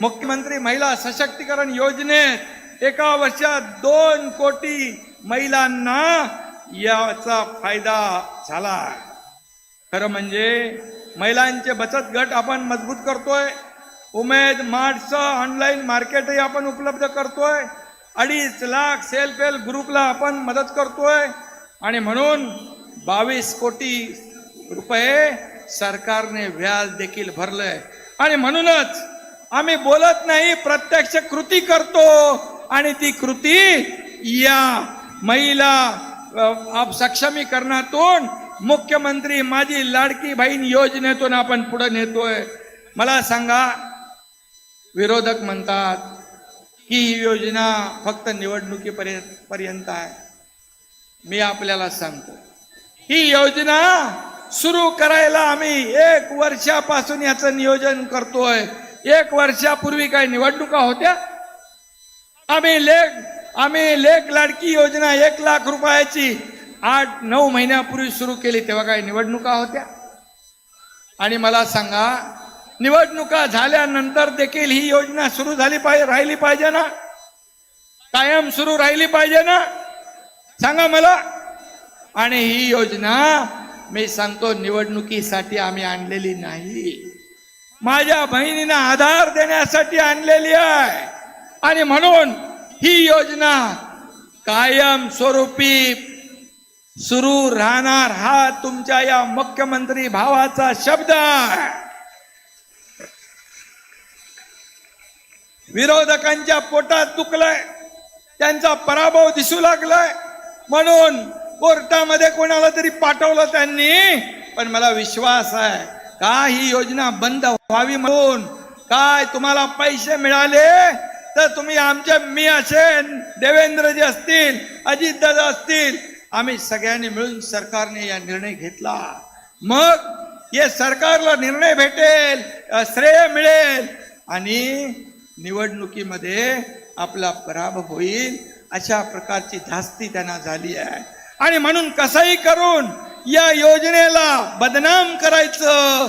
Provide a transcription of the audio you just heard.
मुख्यमंत्री महिला सशक्तीकरण योजनेत एका वर्षात दोन कोटी महिलांना याचा फायदा झाला. खरं म्हणजे महिलांचे बचत गट आपण मजबूत करतोय. उमेद मार्टचं ऑनलाईन मार्केटही आपण उपलब्ध करतोय. अडीच लाख सेल्फ हेल्प ग्रुपला आपण मदत करतोय. आणि म्हणून बावीस कोटी रुपये सरकारने व्याज देखील भरलंय. आणि म्हणूनच आम्ही बोलत नाही प्रत्यक्ष कृती करतो. आणि ती कृती या महिला सक्षमीकरणातून मुख्यमंत्री माझी लाडकी बहीण योजनेतून आपण पुढे नेतोय. मला सांगा विरोधक म्हणतात की ही योजना फक्त निवडणुकीपर्यंत पर्यंत आहे. मी आपल्याला सांगतो ही योजना सुरू करायला आम्ही एक वर्षापासून याचं नियोजन करतोय. एक वर्षापूर्वी काही निवडणुका होत्या. आम्ही लेख आम्ही लेख लाडकी योजना एक लाख रुपयाची आठ नऊ महिन्यापूर्वी सुरू केली तेव्हा काही निवडणुका होत्या. आणि मला सांगा निवडणुका झाल्यानंतर देखील ही योजना सुरू झाली पाहिजे राहिली पाहिजे ना? कायम सुरू राहिली पाहिजे ना? सांगा मला. आणि ही योजना मी सांगतो निवडणुकीसाठी आम्ही आणलेली नाही. माझ्या बहिणींना आधार देण्यासाठी आणलेली आहे. आणि म्हणून ही योजना कायम स्वरूपी सुरू राहणार हा तुमच्या या मुख्यमंत्री भावाचा शब्द आहे. विरोधकांच्या पोटात दुखलंय त्यांचा पराभव दिसू लागलाय. म्हणून कोर्टामध्ये कोणाला तरी पाठवलं त्यांनी पण मला विश्वास आहे का ही योजना बंद व्हावी म्हणून? काय तुम्हाला पैसे मिळाले? तर तुम्ही आमचे मी असेन देवेंद्रजी असतील अजितदादा असतील आम्ही सगळ्यांनी मिळून सरकारने या निर्णय घेतला. मग हे सरकारला निर्णय भेटेल श्रेय मिळेल आणि निवडणुकीमध्ये आपला पराभव होईल अशा प्रकारची धास्ती त्यांना झाली आहे. आणि म्हणून कसंही करून या योजनेला बदनाम करायचं.